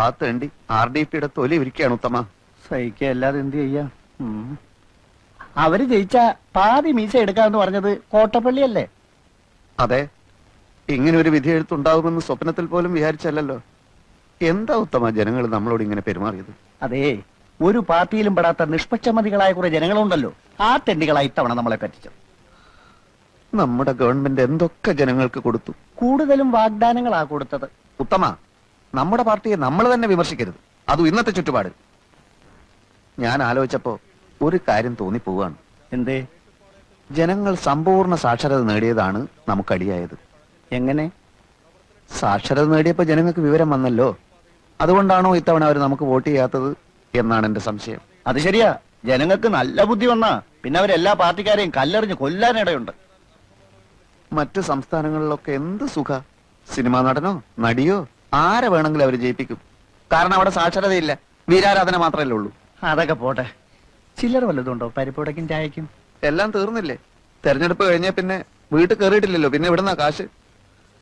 ആ തേണ്ടി R D പിയുടെ തൊലി ഇരിക്കുകയാണ് ഉത്തമ. സഹിക്കുക അല്ലാതെ എന്ത് ചെയ്യാ? അവർ ജയിച്ച പാതി മീശ എടുക്കാന്ന് പറഞ്ഞത് കോട്ടപ്പള്ളി അല്ലേ അതെ. ഇങ്ങനെ ഒരു വിധി എഴുത്തുണ്ടാകുമെന്ന് സ്വപ്നത്തിൽ പോലും വിചാരിച്ചല്ലോ എന്താ ഉത്തമ ജനങ്ങൾ നമ്മളോട് ഇങ്ങനെ പെരുമാറിയത്? അതെ ഒരു പാർട്ടിയിലും പെടാത്ത നിഷ്പക്ഷമതികളായ കുറെ ജനങ്ങളുണ്ടല്ലോ. ആ തെണ്ടികളായി ഇത്തവണ നമ്മളെ പറ്റിച്ചത്. നമ്മുടെ ഗവൺമെന്റ് എന്തൊക്കെ ജനങ്ങൾക്ക് കൊടുത്തു? കൂടുതലും വാഗ്ദാനങ്ങളാ കൊടുത്തത്. ഉത്തമ നമ്മുടെ പാർട്ടിയെ നമ്മൾ തന്നെ വിമർശിക്കരുത്. അതും ഇന്നത്തെ ചുറ്റുപാട്. ഞാൻ ആലോചിച്ചപ്പോ ഒരു കാര്യം തോന്നിപ്പോവാണ്. എന്തേ? ജനങ്ങൾ സമ്പൂർണ സാക്ഷരത നേടിയതാണ് നമുക്കടിയായത്. എങ്ങനെ? സാക്ഷരത നേടിയപ്പോ ജനങ്ങൾക്ക് വിവരം വന്നല്ലോ. അതുകൊണ്ടാണോ ഇത്തവണ അവർ നമുക്ക് വോട്ട് ചെയ്യാത്തത് എന്നാണ് എന്റെ സംശയം. അത് ശരിയാ. ജനങ്ങൾക്ക് നല്ല ബുദ്ധി വന്നാ പിന്നെ അവരെല്ലാ പാർട്ടിക്കാരെയും കല്ലെറിഞ്ഞ് കൊല്ലാനിടയുണ്ട്. മറ്റു സംസ്ഥാനങ്ങളിലൊക്കെ എന്ത് സുഖ? സിനിമാ നടനോ നടിയോ? ആരെ വേണമെങ്കിലും അവർ ജയിപ്പിക്കും. കാരണം അവിടെ സാക്ഷരതയില്ല. വീരാരാധന മാത്രമല്ലേ ഉള്ളൂ. അതൊക്കെ പോട്ടെ. ചില്ലറ വല്ലതുണ്ടോ പരിപ്പുടക്കും ചായക്കും? എല്ലാം തീർന്നില്ലേ? തെരഞ്ഞെടുപ്പ് കഴിഞ്ഞ പിന്നെ വീട്ടിൽ കയറിയിട്ടില്ലല്ലോ പിന്നെ ഇവിടുന്ന കാശ്?